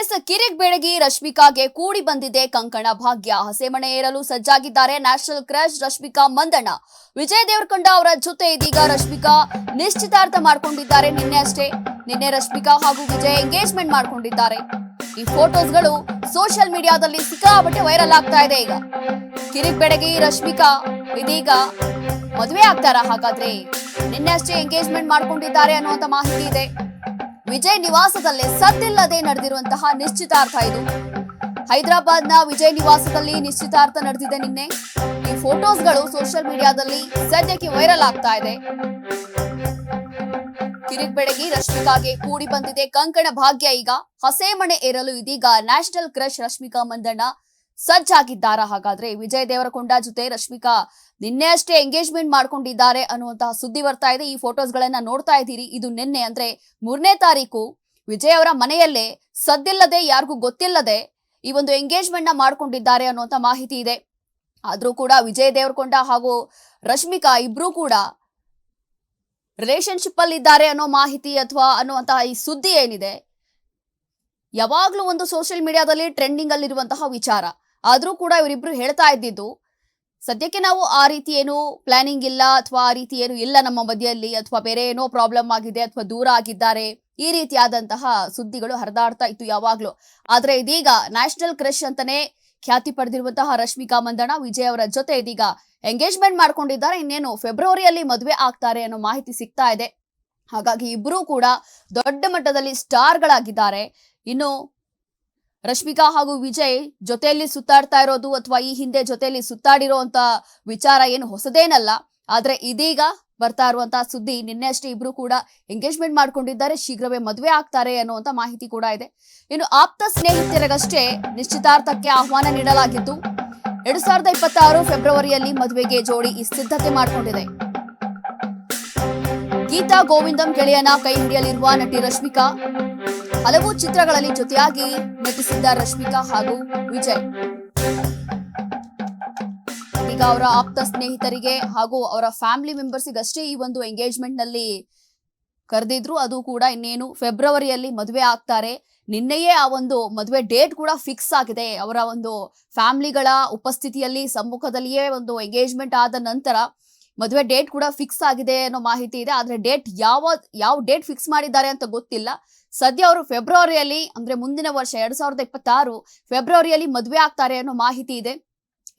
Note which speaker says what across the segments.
Speaker 1: S ಕಿರಿಕ್ ಬೆಳಗಿ ರಶ್ಮಿಕಾಗೆ ಕೂಡಿ ಬಂದಿದೆ ಕಂಕಣ ಭಾಗ್ಯ. ಹಸೆಮಣೆ ಏರಲು ಸಜ್ಜಾಗಿದ್ದಾರೆ ನ್ಯಾಷನಲ್ ಕ್ರಶ್ ರಶ್ಮಿಕಾ ಮಂದಣ್ಣ. ವಿಜಯ್ ದೇವರಕೊಂಡ ಅವರ ಜೊತೆ ಇದೀಗ ರಶ್ಮಿಕಾ ನಿಶ್ಚಿತಾರ್ಥ ಮಾಡ್ಕೊಂಡಿದ್ದಾರೆ ನಿನ್ನೆ ಅಷ್ಟೇ. ನಿನ್ನೆ ರಶ್ಮಿಕಾ ಹಾಗೂ ವಿಜಯ್ ಎಂಗೇಜ್ಮೆಂಟ್ ಮಾಡ್ಕೊಂಡಿದ್ದಾರೆ. ಈ ಫೋಟೋಸ್ಗಳು ಸೋಷಿಯಲ್ ಮೀಡಿಯಾದಲ್ಲಿ ಸಿಕ್ಕಾಪಟ್ಟೆ ವೈರಲ್ ಆಗ್ತಾ ಇದೆ ಈಗ. ಕಿರಿಕ್ ಬೆಳಗಿ, ರಶ್ಮಿಕಾ ಇದೀಗ ಮದುವೆ ಆಗ್ತಾರಾ ಹಾಗಾದ್ರೆ? ನಿನ್ನೆ ಅಷ್ಟೇ ಎಂಗೇಜ್ಮೆಂಟ್ ಮಾಡ್ಕೊಂಡಿದ್ದಾರೆ ಅನ್ನುವಂತ ಮಾಹಿತಿ ಇದೆ. ವಿಜಯ್ ನಿವಾಸದಲ್ಲೇ ಸದ್ದಿಲ್ಲದೆ ನಡೆದಿರುವಂತಹ ನಿಶ್ಚಿತಾರ್ಥ ಇದು. ಹೈದರಾಬಾದ್ನ ವಿಜಯ್ ನಿವಾಸದಲ್ಲಿ ನಿಶ್ಚಿತಾರ್ಥ ನಡೆದಿದೆ ನಿನ್ನೆ. ಈ ಫೋಟೋಸ್ಗಳು ಸೋಷಿಯಲ್ ಮೀಡಿಯಾದಲ್ಲಿ ಸದ್ಯಕ್ಕೆ ವೈರಲ್ ಆಗ್ತಾ ಇದೆ. ಕಿರಿಕ್ ಬೆಳಗಿ, ರಶ್ಮಿಕಾಗೆ ಕೂಡಿ ಬಂದಿದೆ ಕಂಕಣ ಭಾಗ್ಯ ಈಗ. ಹಸೆಮಣೆ ಏರಲು ಇದೀಗ ನ್ಯಾಷನಲ್ ಕ್ರಶ್ ರಶ್ಮಿಕಾ ಮಂದಣ್ಣ. ಸಜ್ಜಾಗಿದ್ದಾರಾ? ಹಾಗಾದ್ರೆ ವಿಜಯ್ ದೇವರಕೊಂಡ ಜೊತೆ ರಶ್ಮಿಕಾ ನಿನ್ನೆ ಅಷ್ಟೇ ಎಂಗೇಜ್ಮೆಂಟ್ ಮಾಡ್ಕೊಂಡಿದ್ದಾರೆ ಅನ್ನುವಂತಹ ಸುದ್ದಿ ಬರ್ತಾ ಇದೆ. ಈ ಫೋಟೋಸ್ ಗಳನ್ನ ನೋಡ್ತಾ ಇದ್ದೀರಿ. ಇದು ನಿನ್ನೆ ಅಂದ್ರೆ ಮೂರನೇ ತಾರೀಕು. ವಿಜಯ್ ಅವರ ಮನೆಯಲ್ಲೇ ಸದ್ದಿಲ್ಲದೆ ಯಾರಿಗೂ ಗೊತ್ತಿಲ್ಲದೆ ಈ ಒಂದು ಎಂಗೇಜ್ಮೆಂಟ್ನ ಮಾಡ್ಕೊಂಡಿದ್ದಾರೆ ಅನ್ನುವಂತ ಮಾಹಿತಿ ಇದೆ. ಆದ್ರೂ ಕೂಡ ವಿಜಯ್ ದೇವರಕೊಂಡ ಹಾಗೂ ರಶ್ಮಿಕಾ ಇಬ್ರು ಕೂಡ ರಿಲೇಶನ್ಶಿಪ್ ಅಲ್ಲಿ ಇದ್ದಾರೆ ಅನ್ನೋ ಮಾಹಿತಿ ಅಥವಾ ಅನ್ನುವಂತಹ ಈ ಸುದ್ದಿ ಏನಿದೆ? ಯಾವಾಗ್ಲೂ ಒಂದು ಸೋಷಿಯಲ್ ಮೀಡಿಯಾದಲ್ಲಿ ಟ್ರೆಂಡಿಂಗ್ ಅಲ್ಲಿರುವಂತಹ ವಿಚಾರ. ಆದ್ರೂ ಕೂಡ ಇವರಿಬ್ರು ಹೇಳ್ತಾ ಇದ್ದಿದ್ದು, ಸದ್ಯಕ್ಕೆ ನಾವು ಆ ರೀತಿ ಏನು ಪ್ಲಾನಿಂಗ್ ಇಲ್ಲ ಅಥವಾ ಆ ರೀತಿ ಏನು ಇಲ್ಲ ನಮ್ಮ ಮಧ್ಯೆಯಲ್ಲಿ ಅಥವಾ ಬೇರೆ ಏನೋ ಪ್ರಾಬ್ಲಮ್ ಆಗಿದೆ ಅಥವಾ ದೂರ ಆಗಿದ್ದಾರೆ, ಈ ರೀತಿಯಾದಂತಹ ಸುದ್ದಿಗಳು ಹರಿದಾಡ್ತಾ ಇತ್ತು ಯಾವಾಗ್ಲೂ. ಆದ್ರೆ ಇದೀಗ ನ್ಯಾಷನಲ್ ಕ್ರಶ್ ಅಂತಾನೆ ಖ್ಯಾತಿ ಪಡೆದಿರುವಂತಹ ರಶ್ಮಿಕಾ ಮಂದಣ್ಣ, ವಿಜಯ್ ಅವರ ಜೊತೆ ಇದೀಗ ಎಂಗೇಜ್ಮೆಂಟ್ ಮಾಡ್ಕೊಂಡಿದ್ದಾರೆ. ಇನ್ನೇನು ಫೆಬ್ರವರಿಯಲ್ಲಿ ಮದುವೆ ಆಗ್ತಾರೆ ಅನ್ನೋ ಮಾಹಿತಿ ಸಿಗ್ತಾ ಇದೆ. ಹಾಗಾಗಿ ಇಬ್ಬರೂ ಕೂಡ ದೊಡ್ಡ ಮಟ್ಟದಲ್ಲಿ ಸ್ಟಾರ್ಗಳಾಗಿದ್ದಾರೆ ಇನ್ನು ರಶ್ಮಿಕಾ ಹಾಗೂ ವಿಜಯ್ ಜೊತೆಯಲ್ಲಿ ಸುತ್ತಾಡ್ತಾ ಇರೋದು ಅಥವಾ ಈ ಹಿಂದೆ ಜೊತೆಯಲ್ಲಿ ಸುತ್ತಾಡಿರೋ ಅಂತ ವಿಚಾರ ಏನು ಹೊಸದೇನಲ್ಲ. ಆದ್ರೆ ಇದೀಗ ಬರ್ತಾ ಇರುವಂತ ಸುದ್ದಿ ನಿನ್ನೆ ಅಷ್ಟೇ ಇಬ್ರು ಕೂಡ ಎಂಗೇಜ್ಮೆಂಟ್ ಮಾಡ್ಕೊಂಡಿದ್ದಾರೆ. ಶೀಘ್ರವೇ ಮದುವೆ ಆಗ್ತಾರೆ ಅನ್ನುವಂತ ಮಾಹಿತಿ ಕೂಡ ಇದೆ. ಇನ್ನು ಆಪ್ತ ಸ್ನೇಹಿತರಿಗಷ್ಟೇ ನಿಶ್ಚಿತಾರ್ಥಕ್ಕೆ ಆಹ್ವಾನ ನೀಡಲಾಗಿದ್ದು, ಎರಡ್ ಸಾವಿರದ ಇಪ್ಪತ್ತಾರು ಫೆಬ್ರವರಿಯಲ್ಲಿ ಮದುವೆಗೆ ಜೋಡಿ ಈ ಸಿದ್ಧತೆ ಮಾಡಿಕೊಂಡಿದೆ. ಗೀತಾ ಗೋವಿಂದಂ ಗೆಳೆಯನ ಕೈ ಹಿಡಿಯಲಿರುವ ನಟಿ ರಶ್ಮಿಕಾ ಹಲವು ಚಿತ್ರಗಳಲ್ಲಿ ಜೊತೆಯಾಗಿ ನಟಿಸಿದ್ದ ರಶ್ಮಿಕಾ ಹಾಗೂ ವಿಜಯ್. ಈಗ ಅವರ ಆಪ್ತ ಸ್ನೇಹಿತರಿಗೆ ಹಾಗೂ ಅವರ ಫ್ಯಾಮಿಲಿ ಮೆಂಬರ್ಸಿಗಷ್ಟೇ ಈ ಒಂದು ಎಂಗೇಜ್ಮೆಂಟ್ನಲ್ಲಿ ಕರೆದಿದ್ರು. ಅದು ಕೂಡ ಇನ್ನೇನು ಫೆಬ್ರವರಿಯಲ್ಲಿ ಮದುವೆ ಆಗ್ತಾರೆ. ನಿನ್ನೆಯೇ ಆ ಒಂದು ಮದುವೆ ಡೇಟ್ ಕೂಡ ಫಿಕ್ಸ್ ಆಗಿದೆ. ಅವರ ಒಂದು ಫ್ಯಾಮಿಲಿಗಳ ಉಪಸ್ಥಿತಿಯಲ್ಲಿ ಸಮ್ಮುಖದಲ್ಲಿಯೇ ಒಂದು ಎಂಗೇಜ್ಮೆಂಟ್ ಆದ ನಂತರ ಮದುವೆ ಡೇಟ್ ಕೂಡ ಫಿಕ್ಸ್ ಆಗಿದೆ ಅನ್ನೋ ಮಾಹಿತಿ ಇದೆ. ಆದ್ರೆ ಡೇಟ್ ಯಾವ ಯಾವ ಡೇಟ್ ಫಿಕ್ಸ್ ಮಾಡಿದ್ದಾರೆ ಅಂತ ಗೊತ್ತಿಲ್ಲ. ಸದ್ಯ ಅವರು ಫೆಬ್ರವರಿಯಲ್ಲಿ, ಅಂದ್ರೆ ಮುಂದಿನ ವರ್ಷ ಎರಡ್ ಸಾವಿರದ ಇಪ್ಪತ್ತಾರು ಫೆಬ್ರವರಿಯಲ್ಲಿ ಮದುವೆ ಆಗ್ತಾರೆ ಅನ್ನೋ ಮಾಹಿತಿ ಇದೆ.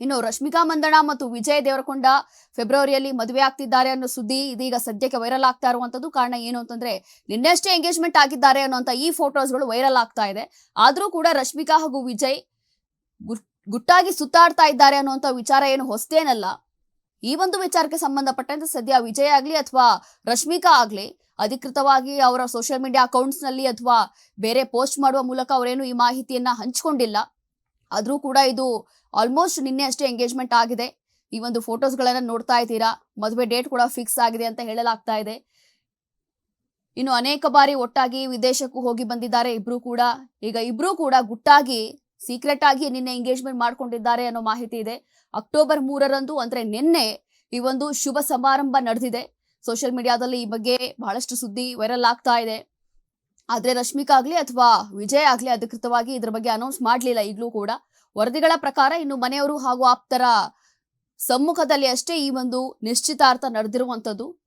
Speaker 1: ಇನ್ನು ರಶ್ಮಿಕಾ ಮಂದಣ ಮತ್ತು ವಿಜಯ್ ದೇವರಕೊಂಡ ಫೆಬ್ರವರಿಯಲ್ಲಿ ಮದುವೆ ಆಗ್ತಿದ್ದಾರೆ ಅನ್ನೋ ಸುದ್ದಿ ಇದೀಗ ಸದ್ಯಕ್ಕೆ ವೈರಲ್ ಆಗ್ತಾ ಇರುವಂತದ್ದು ಕಾರಣ ಏನು ಅಂತಂದ್ರೆ ನಿನ್ನೆಷ್ಟೇ ಎಂಗೇಜ್ಮೆಂಟ್ ಆಗಿದ್ದಾರೆ ಅನ್ನೋಂಥ ಈ ಫೋಟೋಸ್ಗಳು ವೈರಲ್ ಆಗ್ತಾ ಇದೆ. ಆದ್ರೂ ಕೂಡ ರಶ್ಮಿಕಾ ಹಾಗೂ ವಿಜಯ್ ಗುಟ್- ಗುಟ್ಟಾಗಿ ಸುತ್ತಾಡ್ತಾ ಇದ್ದಾರೆ ಅನ್ನುವಂಥ ವಿಚಾರ ಏನು ಹೊಸತೇನಲ್ಲ ಈ ಒಂದು ವಿಚಾರಕ್ಕೆ ಸಂಬಂಧಪಟ್ಟಂತೆ ಸದ್ಯ ವಿಜಯ್ ಆಗ್ಲಿ ಅಥವಾ ರಶ್ಮಿಕಾ ಆಗ್ಲಿ, ಅಧಿಕೃತವಾಗಿ ಅವರ ಸೋಷಿಯಲ್ ಮೀಡಿಯಾ ಅಕೌಂಟ್ಸ್ನಲ್ಲಿ ಅಥವಾ ಬೇರೆ ಪೋಸ್ಟ್ ಮಾಡುವ ಮೂಲಕ ಅವರೇನು ಈ ಮಾಹಿತಿಯನ್ನ ಹಂಚಿಕೊಂಡಿಲ್ಲ. ಆದ್ರೂ ಕೂಡ ಇದು ಆಲ್ಮೋಸ್ಟ್ ನಿನ್ನೆ ಅಷ್ಟೇ ಎಂಗೇಜ್ಮೆಂಟ್ ಆಗಿದೆ. ಈ ಒಂದು ಫೋಟೋಸ್ಗಳನ್ನ ನೋಡ್ತಾ ಇದ್ದೀರಾ? ಮದುವೆ ಡೇಟ್ ಕೂಡ ಫಿಕ್ಸ್ ಆಗಿದೆ ಅಂತ ಹೇಳಲಾಗ್ತಾ ಇದೆ. ಇನ್ನು ಅನೇಕ ಬಾರಿ ಒಟ್ಟಾಗಿ ವಿದೇಶಕ್ಕೂ ಹೋಗಿ ಬಂದಿದ್ದಾರೆ ಇಬ್ರು ಕೂಡ. ಈಗ ಇಬ್ರು ಕೂಡ ಗುಟ್ಟಾಗಿ ಸೀಕ್ರೆಟ್ ಆಗಿ ನಿನ್ನೆ ಎಂಗೇಜ್ಮೆಂಟ್ ಮಾಡ್ಕೊಂಡಿದ್ದಾರೆ ಅನ್ನೋ ಮಾಹಿತಿ ಇದೆ. ಅಕ್ಟೋಬರ್ ಮೂರರಂದು ಅಂದ್ರೆ ನಿನ್ನೆ ಈ ಒಂದು ಶುಭ ಸಮಾರಂಭ ನಡೆದಿದೆ. ಸೋಷಿಯಲ್ ಮೀಡಿಯಾದಲ್ಲಿ ಈ ಬಗ್ಗೆ ಬಹಳಷ್ಟು ಸುದ್ದಿ ವೈರಲ್ ಆಗ್ತಾ ಇದೆ. ಆದ್ರೆ ರಶ್ಮಿಕಾ ಆಗ್ಲಿ ಅಥವಾ ವಿಜಯ್ ಆಗ್ಲಿ ಅಧಿಕೃತವಾಗಿ ಇದ್ರ ಬಗ್ಗೆ ಅನೌನ್ಸ್ ಮಾಡ್ಲಿಲ್ಲ ಈಗಲೂ ಕೂಡ. ವರದಿಗಳ ಪ್ರಕಾರ ಇನ್ನು ಮನೆಯವರು ಹಾಗೂ ಆಪ್ತರ ಸಮ್ಮುಖದಲ್ಲಿ ಅಷ್ಟೇ ಈ ಒಂದು ನಿಶ್ಚಿತಾರ್ಥ ನಡೆದಿರುವಂತದ್ದು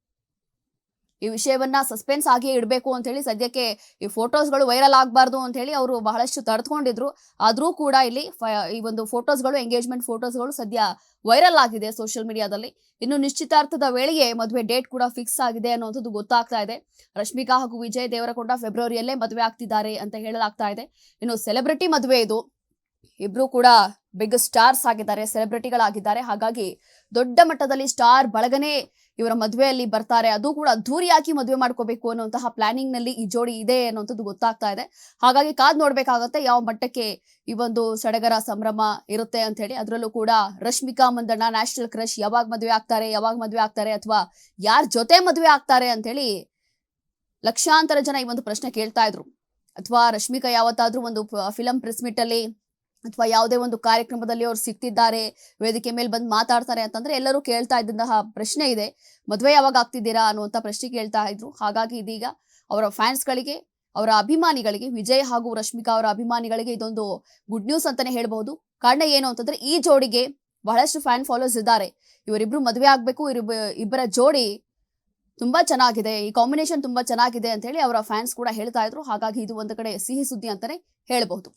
Speaker 1: ಈ ವಿಷಯವನ್ನ ಸಸ್ಪೆನ್ಸ್ ಆಗಿಯೇ ಇಡಬೇಕು ಅಂತ ಹೇಳಿ ಸದ್ಯಕ್ಕೆ ಈ ಫೋಟೋಸ್ಗಳು ವೈರಲ್ ಆಗಬಾರ್ದು ಅಂತ ಹೇಳಿ ಅವರು ಬಹಳಷ್ಟು ತಡೆದುಕೊಂಡಿದ್ರು ಆದರೂ ಕೂಡ ಇಲ್ಲಿ ಈ ಒಂದು ಫೋಟೋಸ್ಗಳು ಎಂಗೇಜ್ಮೆಂಟ್ ಫೋಟೋಸ್ಗಳು ಸದ್ಯ ವೈರಲ್ ಆಗಿದೆ ಸೋಷಿಯಲ್ ಮೀಡಿಯಾದಲ್ಲಿ ಇನ್ನು ನಿಶ್ಚಿತಾರ್ಥದ ವೇಳೆಗೆ ಮದುವೆ ಡೇಟ್ ಕೂಡ ಫಿಕ್ಸ್ ಆಗಿದೆ ಅನ್ನುವಂಥದ್ದು ಗೊತ್ತಾಗ್ತಾ ಇದೆ. ರಶ್ಮಿಕಾ ಹಾಗೂ ವಿಜಯ್ ದೇವರಕೊಂಡ ಫೆಬ್ರವರಿಯಲ್ಲೇ ಮದುವೆ ಆಗ್ತಿದ್ದಾರೆ ಅಂತ ಹೇಳಲಾಗ್ತಾ ಇದೆ. ಇನ್ನು ಸೆಲೆಬ್ರಿಟಿ ಮದುವೆ ಇದು. ಇಬ್ರು ಕೂಡ ಬಿಗ್ ಸ್ಟಾರ್ಸ್ ಆಗಿದ್ದಾರೆ, ಸೆಲೆಬ್ರಿಟಿಗಳಾಗಿದ್ದಾರೆ. ಹಾಗಾಗಿ ದೊಡ್ಡ ಮಟ್ಟದಲ್ಲಿ ಸ್ಟಾರ್ ಬಳಗನೆ ಇವರ ಮದುವೆಯಲ್ಲಿ ಬರ್ತಾರೆ. ಅದು ಕೂಡ ಅದ್ದೂರಿಯಾಗಿ ಮದುವೆ ಮಾಡ್ಕೋಬೇಕು ಅನ್ನುವಂತಹ ಪ್ಲಾನಿಂಗ್ನಲ್ಲಿ ಈ ಜೋಡಿ ಇದೆ ಅನ್ನುವಂಥದ್ದು ಗೊತ್ತಾಗ್ತಾ ಇದೆ. ಹಾಗಾಗಿ ಕಾದ್ ನೋಡ್ಬೇಕಾಗತ್ತೆ ಯಾವ ಮಟ್ಟಕ್ಕೆ ಈ ಒಂದು ಸಡಗರ ಸಂಭ್ರಮ ಇರುತ್ತೆ ಅಂತ ಹೇಳಿ ಅದರಲ್ಲೂ ಕೂಡ ರಶ್ಮಿಕಾ ಮಂದಣ್ಣ, ನ್ಯಾಷನಲ್ ಕ್ರಶ್ ಯಾವಾಗ ಮದುವೆ ಆಗ್ತಾರೆ, ಯಾವಾಗ ಮದುವೆ ಆಗ್ತಾರೆ ಅಥವಾ ಯಾರ ಜೊತೆ ಮದುವೆ ಆಗ್ತಾರೆ ಅಂತ ಹೇಳಿ ಲಕ್ಷಾಂತರ ಜನ ಈ ಒಂದು ಪ್ರಶ್ನೆ ಕೇಳ್ತಾ ಇದ್ರು. ಅಥವಾ ರಶ್ಮಿಕಾ ಯಾವತ್ತಾದ್ರೂ ಒಂದು ಫಿಲಂ ಪ್ರೆಸ್ ಮೀಟ್ ಅಲ್ಲಿ ಅಥವಾ ಯಾವುದೇ ಒಂದು ಕಾರ್ಯಕ್ರಮದಲ್ಲಿ ಅವ್ರು ಸಿಗ್ತಿದ್ದಾರೆ ವೇದಿಕೆ ಮೇಲೆ ಬಂದು ಮಾತಾಡ್ತಾರೆ ಅಂತಂದ್ರೆ ಎಲ್ಲರೂ ಕೇಳ್ತಾ ಇದ್ದಂತಹ ಪ್ರಶ್ನೆ ಇದೆ. ಮದುವೆ ಯಾವಾಗ ಆಗ್ತಿದ್ದೀರಾ ಅನ್ನುವಂಥ ಪ್ರಶ್ನೆ ಕೇಳ್ತಾ ಇದ್ರು. ಹಾಗಾಗಿ ಇದೀಗ ಅವರ ಫ್ಯಾನ್ಸ್ಗಳಿಗೆ ಅವರ ಅಭಿಮಾನಿಗಳಿಗೆ, ವಿಜಯ್ ಹಾಗೂ ರಶ್ಮಿಕಾ ಅವರ ಅಭಿಮಾನಿಗಳಿಗೆ ಇದೊಂದು ಗುಡ್ ನ್ಯೂಸ್ ಅಂತಾನೆ ಹೇಳ್ಬಹುದು. ಕಾರಣ ಏನು ಅಂತಂದ್ರೆ ಈ ಜೋಡಿಗೆ ಬಹಳಷ್ಟು ಫ್ಯಾನ್ ಫಾಲೋವರ್ಸ್ ಇದ್ದಾರೆ. ಇವರಿಬ್ರು ಮದುವೆ ಆಗ್ಬೇಕು ಇವರಿಬ್ಬ ಇಬ್ಬರ ಜೋಡಿ ತುಂಬಾ ಚೆನ್ನಾಗಿದೆ, ಈ ಕಾಂಬಿನೇಷನ್ ತುಂಬಾ ಚೆನ್ನಾಗಿದೆ ಅಂತ ಹೇಳಿ ಅವರ ಫ್ಯಾನ್ಸ್ ಕೂಡ ಹೇಳ್ತಾ ಇದ್ರು. ಹಾಗಾಗಿ ಇದು ಒಂದು ಕಡೆ ಸಿಹಿ ಸುದ್ದಿ ಅಂತಾನೆ ಹೇಳ್ಬಹುದು.